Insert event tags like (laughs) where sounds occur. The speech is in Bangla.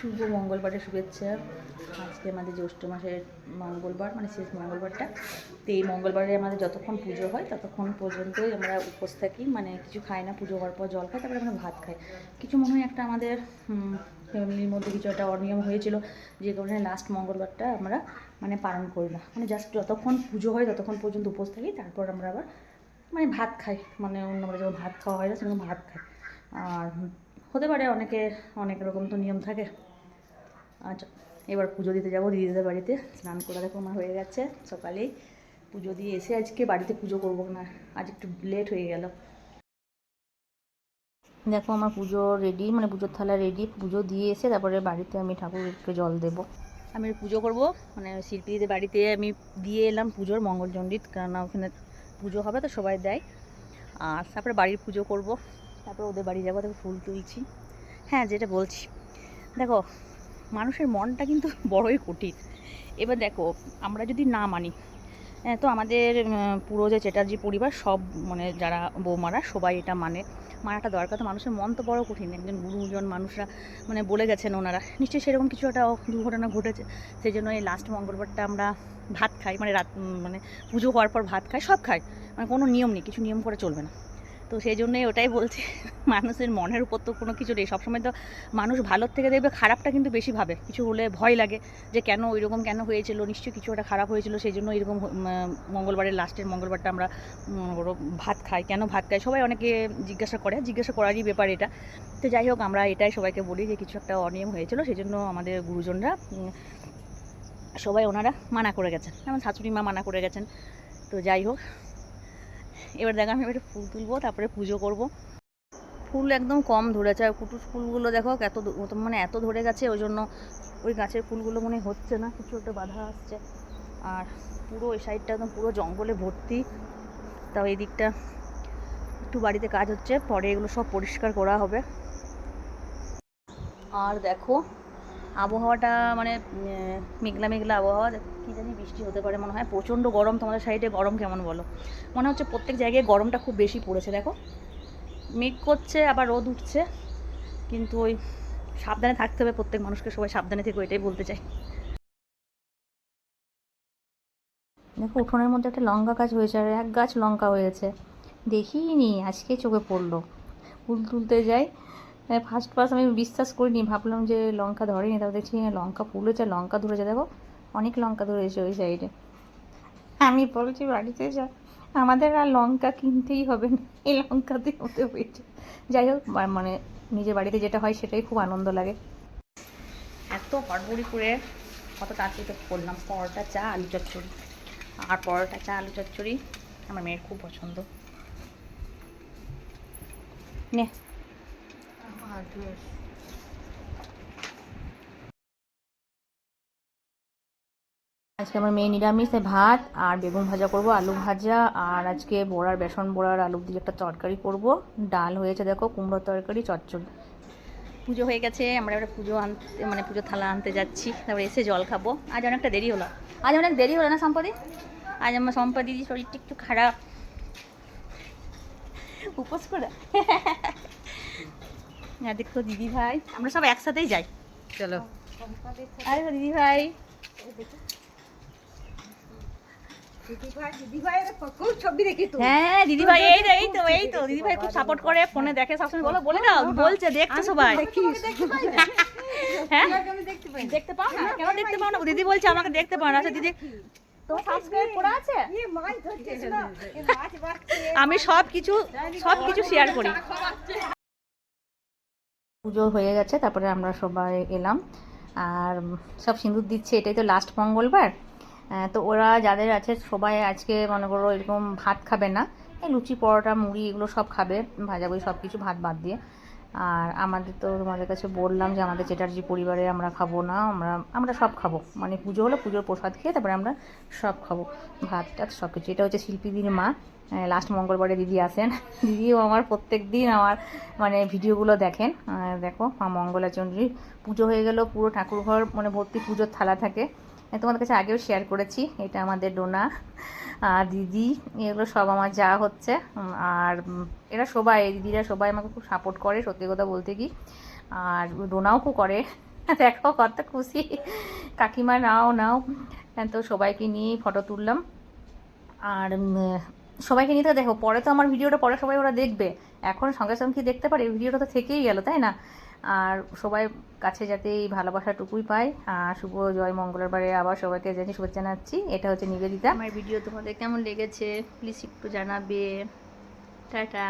শুভ মঙ্গলবারের শুভেচ্ছা। আজকে আমাদের জ্যৈষ্ঠ মাসের মঙ্গলবার মানে শেষ মঙ্গলবারটা। তো এই মঙ্গলবারে আমাদের যতক্ষণ পুজো হয়, ততক্ষণ পর্যন্তই আমরা উপোস থাকি। মানে কিছু খাই না, পুজো হওয়ার পর জল খাই, তারপরে আমরা ভাত খাই। কিছু মনে হয় একটা আমাদের ফ্যামিলির মধ্যে কিছু একটা অনিয়ম হয়েছিল, যে কারণে লাস্ট মঙ্গলবারটা আমরা মানে পালন করি না। মানে জাস্ট যতক্ষণ পুজো হয়, ততক্ষণ পর্যন্ত উপোস থাকি, তারপর আমরা আবার মানে ভাত খাই। মানে অন্য যেমন ভাত খাওয়া হয় না, সেরকম ভাত খাই। আর হতে পারে অনেকে, অনেক রকম তো নিয়ম থাকে। আচ্ছা এবার পুজো দিতে যাব দিদিদের বাড়িতে। স্নান করা দেখো আমার হয়ে গেছে সকালেই। পুজো দিয়ে এসে আজকে বাড়িতে পুজো করব না, আজ একটু লেট হয়ে গেল। দেখো আমার পুজো রেডি মানে পুজোর থালা রেডি পুজো দিয়ে এসে তারপরে বাড়িতে আমি ঠাকুরকে জল দেব। আমি পুজো করব মানে শিল্পীদের বাড়িতে আমি দিয়ে এলাম পুজোর মঙ্গলচণ্ডীত কারণ ওখানে পুজো হবে তো সবাই দেয়। আর তারপরে বাড়ির পুজো করব, তারপরে ওদের বাড়ি যাব, তারপর ফুল তুলছি। হ্যাঁ যেটা বলছি। দেখো মানুষের মনটা কিন্তু (laughs) বড়ই কঠিন। এবার দেখো আমরা যদি না মানি হ্যাঁ, তো আমাদের পুরো যে চ্যাটার্জি পরিবার সব মানে যারা বৌমারা সবাই এটা মানে। মানাটা দরকার তো মানুষের মন তো বড় কঠিন। একজন গুরুজন মানুষরা মানে বলে গেছেন ওনারা। নিশ্চয়ই সেরকম কিছু একটা দুর্ঘটনা ঘটেছে। সেই জন্য এই লাস্ট মঙ্গলবারটা আমরা ভাত খাই মানে রাত মানে পুজো হওয়ার পর ভাত খাই সব খাই। মানে কোনো নিয়ম নেই কিছু নিয়ম করে চলবে না। তো সেই জন্যই ওটাই বলছি। মানুষের মনের উপর তো কোনো কিছু নেই। সবসময় তো মানুষ ভালোর থেকে দেখবে খারাপটা কিন্তু বেশি ভাবে। কিছু হলে ভয় লাগে যে কেন ওইরকম কেন হয়েছিল? নিশ্চয়ই কিছু একটা খারাপ হয়েছিল, সেই জন্য এরকম মঙ্গলবারের লাস্টের মঙ্গলবারটা আমরা ভাত খাই। কেন ভাত খাই? সবাই অনেকে জিজ্ঞাসা করে। জিজ্ঞাসা করারই ব্যাপার এটা। তো যাই হোক, আমরা এটাই সবাইকে বলি যে কিছু একটা অনিয়ম হয়েছিল, সেই জন্য আমাদের গুরুজনরা সবাই ওনারা মানা করে গেছেন। যেমন শাশুড়ি মা মানা করে গেছেন। তো যাই হোক এবার দেখো আমি একটু ফুল তুলবো, তারপরে পুজো করব। ফুল একদম কম ধরেছে, আর কুটুস ফুলগুলো দেখো এত মানে এত ধরে গেছে, ওই জন্য ওই গাছের ফুলগুলো মনে হচ্ছে না, কিছু একটা বাধা আসছে। আর পুরো ওই সাইডটা একদম পুরো জঙ্গলে ভর্তি। তাও এই দিকটা একটু বাড়িতে কাজ হচ্ছে, পরে এগুলো সব পরিষ্কার করা হবে। আর দেখো আবহাওয়াটা মানে মেঘলা মেঘলা আবহাওয়া কী জানি বৃষ্টি হতে পারে মনে হয়। প্রচণ্ড গরম, তোমাদের সাইডে গরম কেমন বলো? মনে হচ্ছে প্রত্যেক জায়গায় গরমটা খুব বেশি পড়েছে, দেখো। মেঘ করছে, আবার রোদ উঠছে, কিন্তু ওই সাবধানে থাকতে হবে, প্রত্যেক মানুষকে সবাই সাবধানে থেকে, এটাই বলতে চাই। দেখো, উঠোনের মধ্যে একটা লঙ্কা গাছ হয়েছে, আর এক গাছ লঙ্কা হয়েছে। দেখিনি, আজকে চোখে পড়ল। ফুল তুলতে যাই ফার্স্ট ফার্স্ট আমি বিশ্বাস করিনি ভাবলাম যে লঙ্কা ধরেনি তারপর দেখছি হ্যাঁ, লঙ্কা ফুলেছে লঙ্কা ধরেছে দেখো অনেক লঙ্কা ধরেছে ওই সাইডে আমি বলছি বাড়িতে যা আমাদের আর লঙ্কা কিনতেই হবে না এই লঙ্কাতে হতে হয়েছে। যাই হোক মানে নিজের বাড়িতে যেটা হয় সেটাই খুব আনন্দ লাগে। এত হড়বড়ি করে কত তাড়াতাড়ি তো করলাম পরোটা চা আলু চচ্চড়ি। আর পরোটা চা আলু চচ্চড়ি আমার মেয়ের খুব পছন্দ। নে। আজকে আমার মেয়ে নিরামিষ তাই ভাত আর বেগুন ভাজা করব আলু ভাজা আর আজকে বড়ার বেসন বড়ার আলু দিয়ে একটা তরকারি করব। ডাল হয়েছে দেখো কুমড়োর তরকারি চচ্চড়ি। পুজো হয়ে গেছে আমরা এবার পুজো আনতে মানে পুজো থালা আনতে যাচ্ছি। তারপরে এসে জল খাব। আজ অনেকটা দেরি হলো। আজ অনেক দেরি হলো না সম্পাদি? আজ আমার সম্পাদির শরীরটা একটু খারাপ। উপোস করে? হ্যাঁ দেখো দিদি ভাই। আমরা সব একসাথেই যাই। চলো। আরে দিদি ভাই। হ্যাঁ দিদি ভাই এই তো এই তো এই তো। দিদি ভাই খুব সাপোর্ট করে ফোনে দেখে সবসময় বলো বলে দাও বলছে দেখছে সবাই। হ্যাঁ? দেখতে পাও না? কেন দেখতে পাও না? দিদি বলছে আমাকে দেখতে পাও না। আচ্ছা দিদি আছে? আমি সব কিছু সব কিছু শেয়ার করি। পুজো হয়ে গেছে, তারপরে আমরা সবাই এলাম। আর সব সিঁদুর দিচ্ছে, এটাই তো লাস্ট মঙ্গলবার। তো ওরা যাদের আছে, সবাই আজকে মনে করো এরকম ভাত খাবে না। লুচি, পরোটা, মুড়ি, এগুলো সব খাবে, ভাজাভুজি সব কিছু ভাত বাদ দিয়ে। আর আমাদের তো তোমাদের কাছে বললাম যে আমাদের চ্যাটার্জি পরিবারে আমরা খাব না, আমরা আমরা সব খাব। মানে পুজো হলো পুজোর প্রসাদ খেয়ে তারপরে আমরা সব খাব। ভাত টাত সব কিছু। এটা হচ্ছে শিল্পীদির মা। লাস্ট মঙ্গলবারে দিদি আসেন। (laughs) দিদিও আমার প্রত্যেক দিন আমার মানে ভিডিওগুলো দেখেন। দেখো, মা মঙ্গলাচন্দ্রী পুজো হয়ে গেল, পুরো ঠাকুরঘর মানে ভর্তি পুজোর থালা থাকে। তোমাদের কাছে আগেও শেয়ার করেছি। এটা আমাদের ডোনা আর দিদি এগুলো সব আমার যা হচ্ছে। আর এরা সবাই দিদিরা সবাই আমাকে খুব সাপোর্ট করে সত্যি কথা বলতে কি। আর ডোনাও খুব করে। দেখো কত খুশি। কাকিমা নাও নাও। হ্যাঁ, তো সবাইকে নিয়ে ফটো তুললাম। আর সবাইকে নিয়ে দেখো পরে তো আমার ভিডিওটা পরে সবাই ওরা দেখবে। এখন সঙ্গে সঙ্গে দেখতে পারে? ভিডিওটা তো থেকেই গেল তাই না? আর সবাই কাছে যাতে এই ভালোবাসাটুকুই পায়। আর শুভ, জয়, মঙ্গলবারে আবার সবাইকে জানি শুভেচ্ছা জানাচ্ছি। এটা হচ্ছে নিবেদিতা। আমার ভিডিও তোমাদের কেমন লেগেছে? প্লিজ একটু জানাবে। টাটা।